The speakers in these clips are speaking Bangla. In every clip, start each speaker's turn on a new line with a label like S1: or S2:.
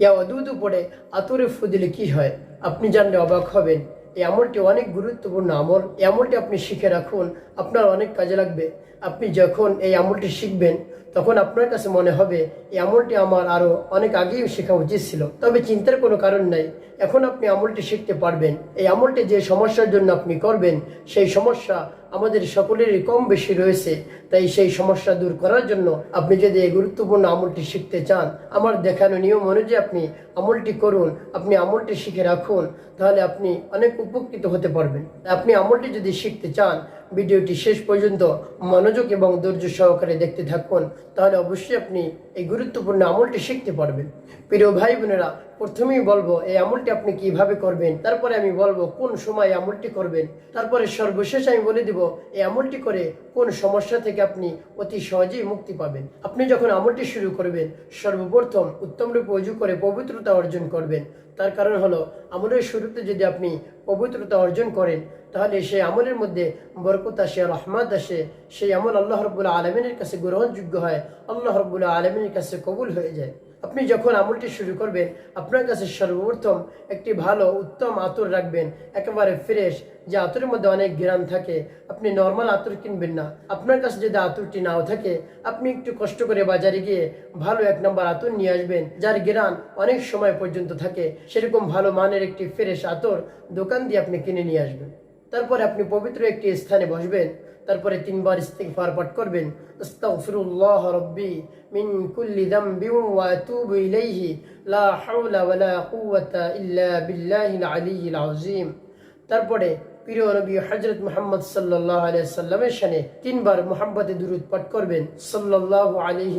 S1: ইয়া অদুদু পড়ে, আতরে ফুদিলে কি হয়? আপনি জানলে অবাক হবেন। এই আমলটি অনেক গুরুত্বপূর্ণ আমল। এই আমলটি আপনি শিখে রাখুন। আপনার অনেক কাজে লাগবে। আপনি যখন এই আমলটি শিখবেন তখন আপনার কাছে মনে হবে, এই আমলটি আমার আরও অনেক আগেই শেখা উচিত ছিল। তবে চিন্তার কোনো কারণ নাই। এখন আপনি আমলটি শিখতে পারবেন। এই আমলটি যে সমস্যার জন্য আপনি করবেন, সেই সমস্যা আমাদের সকলেরই কম বেশি রয়েছে। তাই সেই সমস্যা দূর করার জন্য আপনি যদি এই গুরুত্বপূর্ণ আমলটি শিখতে চান, আমার দেখানো নিয়ম অনুযায়ী আপনি আমলটি করুন, আপনি আমলটি শিখে রাখুন, তাহলে আপনি অনেক উপকৃত হতে পারবেন। আপনি আমলটি যদি শিখতে চান ভিডিওটি শেষ পর্যন্ত মনোযোগ এবং ধৈর্য সহকারে দেখতে থাকুন, তাহলে অবশ্যই আপনি এই গুরুত্বপূর্ণ আমলটি শিখতে পারবেন। প্রিয় ভাই বোনেরা, প্রথমেই বলব, এই আমলটি আপনি কীভাবে করবেন, তারপরে আমি বলব কোন সময় আমলটি করবেন, তারপরে সর্বশেষ আমি বলে দিব, এই আমলটি করে কোন সমস্যা থেকে আপনি অতি সহজেই মুক্তি পাবেন। আপনি যখন আমলটি শুরু করবেন, সর্বপ্রথম উত্তম রূপে অজু করে পবিত্রতা অর্জন করবেন। তার কারণ হলো, আমলের শুরুতে যদি আপনি পবিত্রতা অর্জন করে তাহলে সেই আমলের মধ্যে বরকত আসে, রহমত আসে। সেই আমল আল্লাহ রবুল্লা আলমিনের কাছে গ্রহণযোগ্য হয়, আল্লাহ রবুল্লা আলমিনের কাছে কবুল হয়ে যায়। আপনি যখন আমলটি শুরু করবেন, আপনার কাছে সর্বপ্রথম একটি ভালো, উত্তম আতর রাখবেন, একেবারে ফ্রেশ যে আতরের মধ্যে অনেক গ্রাম থাকে, আপনি নর্মাল আতর কিনবেন না। আপনার কাছে যদি আতরটি নাও থাকে, আপনি একটু কষ্ট করে বাজারে গিয়ে ভালো এক নম্বর আতর নিয়ে আসবেন, যার গ্রান অনেক সময় পর্যন্ত থাকে। সেরকম ভালো মানের একটি ফ্রেশ আতর দোকান দিয়ে আপনি কিনে নিয়ে আসবেন। তারপরে আপনি পবিত্র একটি স্থানে বসবেন, তারপরে তিনবার ইস্তিগফার পাঠ করবেন। রাব্বি মিন লা তারপরে প্রিয় নবী হযরত মুহাম্মদ সাল্লাল্লাহু আলাইহি সাল্লামের শানে তিনবার মুহাম্মদে দুরূদ পাঠ করবেন।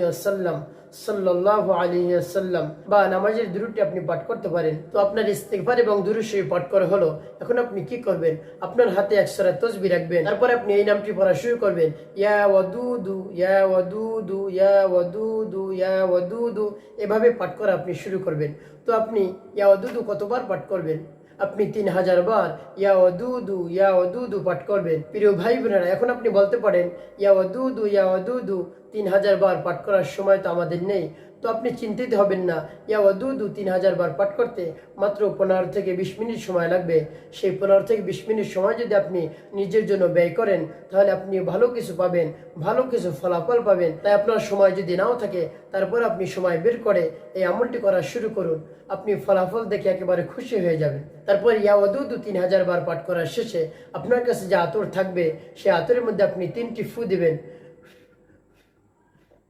S1: ওয়াসাল্লাম, সাল্লাল্লাহু আলাইহি ওয়াসাল্লাম। বা নামাজের দুরূদটি আপনি পাঠ করতে পারেন। তো আপনার ইস্তিগফার এবং দুরূদ পাঠ করা হলো। এখন আপনি কি করবেন? আপনার হাতে একশরা তসবি রাখবেন। তারপরে আপনি এই নামটি পড়া শুরু করবেন। ইয়া ওয়াদুদু ইয়া ওয়াদুদু ইয়া ওয়াদুদু ইয়া ওয়াদুদু। এভাবে পাঠ করা আপনি শুরু করবেন। তো আপনি ইয়া ওয়াদুদু কতবার পাঠ করবেন? আপনি তিন হাজার বার ইয়া ওদুদু, ইয়া দু পাঠ করবেন। প্রিয় ভাই বোনেরা, এখন আপনি বলতে পারেন, ইয়া ওদুদু, ইয়া দু তিন হাজার বার পাঠ করার সময় তো আমাদের নেই। তো আপনি চিন্তিত হবেন না। ইয়া ওদুদু তিন হাজার বার পাঠ করতে, মাত্র পনেরো থেকে বিশ মিনিট সময় লাগবে। সেই পনেরো থেকে বিশ মিনিট সময় যদি আপনি নিজের জন্য ব্যয় করেন, তাহলে আপনি ভালো কিছু পাবেন, ভালো কিছু ফলাফল পাবেন। তাই আপনার সময় যদি নাও থাকে, তারপর আপনি সময় বের করে এই আমলটি করা শুরু করুন। আপনি ফলাফল দেখে একেবারে খুশি হয়ে যাবেন। তারপর ইয়া ওদুদু তিন হাজার বার পাঠ করার শেষে আপনার কাছে যে আতর থাকবে সেই আতরের মধ্যে আপনি তিনটি ফু দিবেন।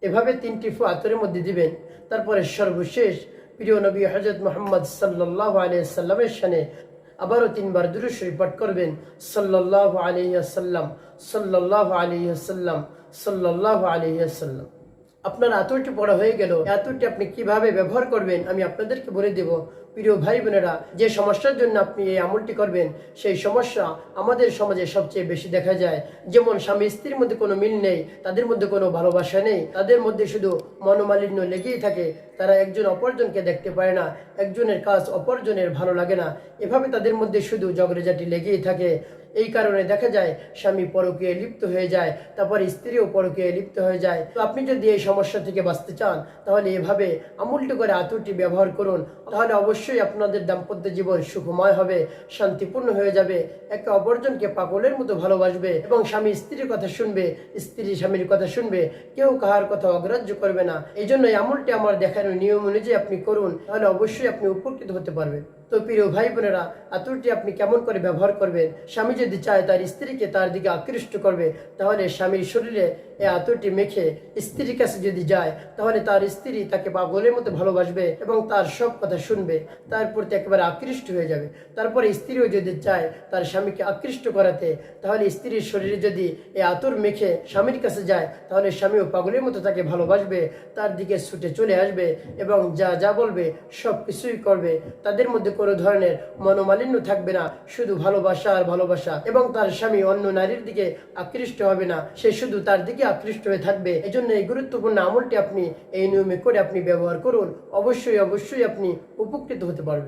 S1: এভাবে তিনটি ফু আতরের মধ্যে দিবেন। তারপরে সর্বশেষ প্রিয় নবী হজরত মোহাম্মদ সাল্লাহ আলিয়াল্লামের সানে আবারও তিনবার দুরুশ্বরী পাঠ করবেন। সাল্লাহ আলিয়াল্লাম সাল্লাহ আলিয়াল্লাম সাল্লাহ আলিয়াল্লাম আপনার আতরটি পড়া হয়ে গেল। আতরটি আপনি কীভাবে ব্যবহার করবেন, আমি আপনাদেরকে বলে দেব। প্রিয় ভাই বোনেরা, যে সমস্যার জন্য আপনি এই আমলটি করবেন, সেই সমস্যা আমাদের সমাজে সবচেয়ে বেশি দেখা যায়। যেমন স্বামী স্ত্রীর মধ্যে কোনো মিল নেই, তাদের মধ্যে কোনো ভালোবাসা নেই, তাদের মধ্যে শুধু মনোমালিন্য লেগেই থাকে। তারা একজন অপরজনকে দেখতে পারে না, একজনের কাজ অপরজনের ভালো লাগে না। এভাবে তাদের মধ্যে শুধু জগরেজাটি লেগেই থাকে। এই কারণে দেখা যায় স্বামী পরকে লিপ্ত হয়ে যায়, তারপর স্ত্রীও পরকে লিপ্ত হয়ে যায়। তো আপনি যদি এই সমস্যা থেকে বাঁচতে চান, তাহলে এভাবে আমুলটি করে আতুরটি ব্যবহার করুন। তাহলে অবশ্যই আপনাদের দাম্পত্য জীবন সুখময় হবে, শান্তিপূর্ণ হয়ে যাবে। একে অপরজনকে পাগলের মতো ভালোবাসবে এবং স্বামী স্ত্রীর কথা শুনবে, স্ত্রী স্বামীর কথা শুনবে, কেউ কাহার কথা অগ্রাহ্য করবে না। এই জন্য আমলটি আমার দেখানো নিয়ম অনুযায়ী আপনি করুন, তাহলে অবশ্যই আপনি উপকৃত হতে পারবেন। তো প্রিয় ভাই বোনেরা, আতুরটি আপনি কেমন করে ব্যবহার করবেন? স্বামী যদি চায় তার স্ত্রীকে তার দিকে আকৃষ্ট করবে, তাহলে স্বামীর শরীরে এই আতুরটি মেখে স্ত্রীর কাছে যদি যায়, তাহলে তার স্ত্রী তাকে পাগলের মতো ভালোবাসবে এবং তার সব কথা শুনবে। তার প্রতি একেবারে আকৃষ্ট হয়ে যাবে। তারপরে স্ত্রীও যদি চায় তার স্বামীকে আকৃষ্ট করাতে, তাহলে স্ত্রীর শরীরে যদি এই আতর মেখে স্বামীর কাছে যায়, তাহলে স্বামীও পাগলের মতো তাকে ভালোবাসবে, তার দিকে ছুটে চলে আসবে এবং যা যা বলবে, সব কিছুই করবে। তাদের মধ্যে কোনো ধরনের মনোমালিন্য থাকবে না। শুধু ভালোবাসা আর ভালোবাসা এবং তার স্বামী অন্য নারীর দিকে আকৃষ্ট হবে না। সে শুধু তার দিকে আকৃষ্ট হয়ে থাকবে। এজন্য এই গুরুত্বপূর্ণ আমলটি আপনি এই নিয়মে করে আপনি ব্যবহার করুন। অবশ্যই অবশ্যই আপনি উপকৃত হতে পারবেন।